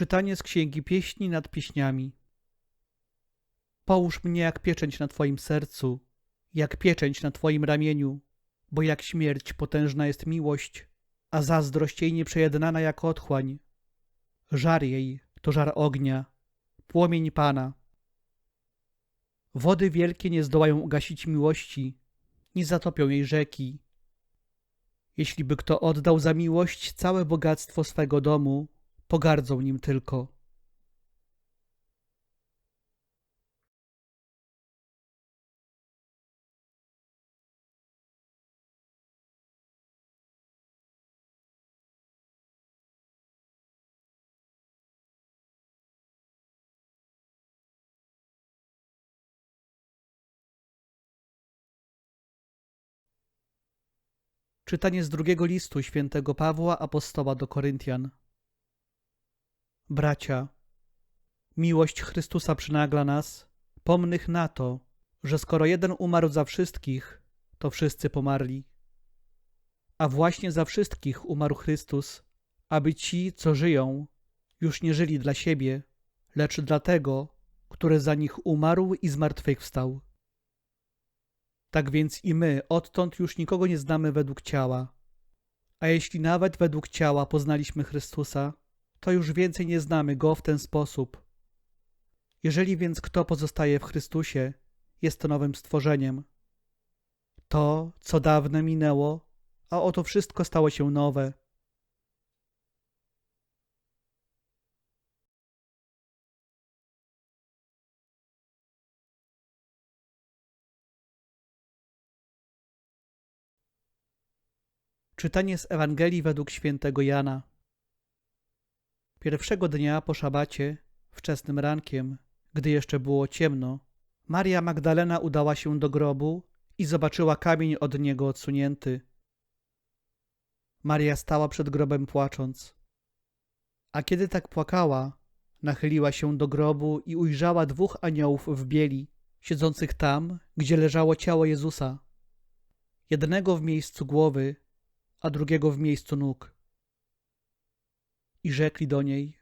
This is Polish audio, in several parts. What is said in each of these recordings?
Czytanie z Księgi Pieśni nad Pieśniami. Połóż mnie jak pieczęć na Twoim sercu, jak pieczęć na Twoim ramieniu, bo jak śmierć potężna jest miłość, a zazdrość jej nieprzejednana jak otchłań. Żar jej to żar ognia, płomień Pana. Wody wielkie nie zdołają ugasić miłości, nie zatopią jej rzeki. Jeśli by kto oddał za miłość całe bogactwo swego domu, pogardzą nim tylko. Czytanie z drugiego listu świętego Pawła apostoła do Koryntian. Bracia, miłość Chrystusa przynagla nas, pomnych na to, że skoro jeden umarł za wszystkich, to wszyscy pomarli. A właśnie za wszystkich umarł Chrystus, aby ci, co żyją, już nie żyli dla siebie, lecz dla tego, który za nich umarł i zmartwychwstał. Tak więc i my odtąd już nikogo nie znamy według ciała. A jeśli nawet według ciała poznaliśmy Chrystusa, to już więcej nie znamy Go w ten sposób. Jeżeli więc kto pozostaje w Chrystusie, jest to nowym stworzeniem. To, co dawne minęło, a oto wszystko stało się nowe. Czytanie z Ewangelii według świętego Jana. Pierwszego dnia po szabacie, wczesnym rankiem, gdy jeszcze było ciemno, Maria Magdalena udała się do grobu i zobaczyła kamień od niego odsunięty. Maria stała przed grobem płacząc. A kiedy tak płakała, nachyliła się do grobu i ujrzała dwóch aniołów w bieli, siedzących tam, gdzie leżało ciało Jezusa. Jednego w miejscu głowy, a drugiego w miejscu nóg. I rzekli do niej: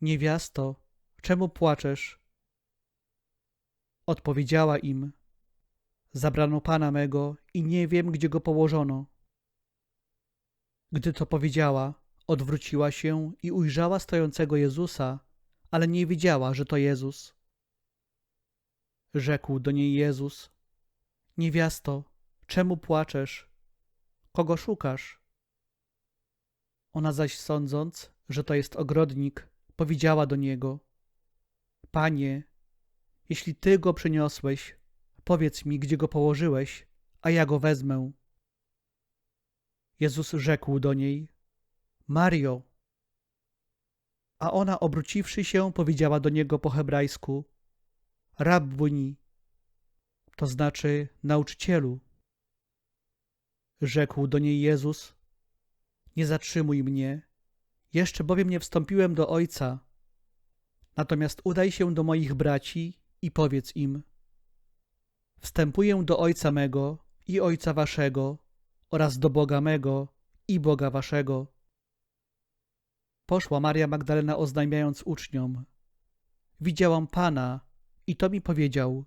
Niewiasto, czemu płaczesz? Odpowiedziała im: Zabrano pana mego i nie wiem, gdzie go położono. Gdy to powiedziała, odwróciła się i ujrzała stojącego Jezusa, ale nie wiedziała, że to Jezus. Rzekł do niej Jezus: Niewiasto, czemu płaczesz? Kogo szukasz? Ona zaś sądząc, że to jest ogrodnik, powiedziała do niego: Panie, jeśli ty go przyniosłeś, powiedz mi, gdzie go położyłeś, a ja go wezmę. Jezus rzekł do niej: Mario. A ona, obróciwszy się, powiedziała do niego po hebrajsku: Rabbuni, to znaczy nauczycielu. Rzekł do niej Jezus: Nie zatrzymuj mnie, jeszcze bowiem nie wstąpiłem do Ojca. Natomiast udaj się do moich braci i powiedz im: Wstępuję do Ojca mego i Ojca waszego oraz do Boga mego i Boga waszego. Poszła Maria Magdalena oznajmiając uczniom: Widziałam Pana i to mi powiedział: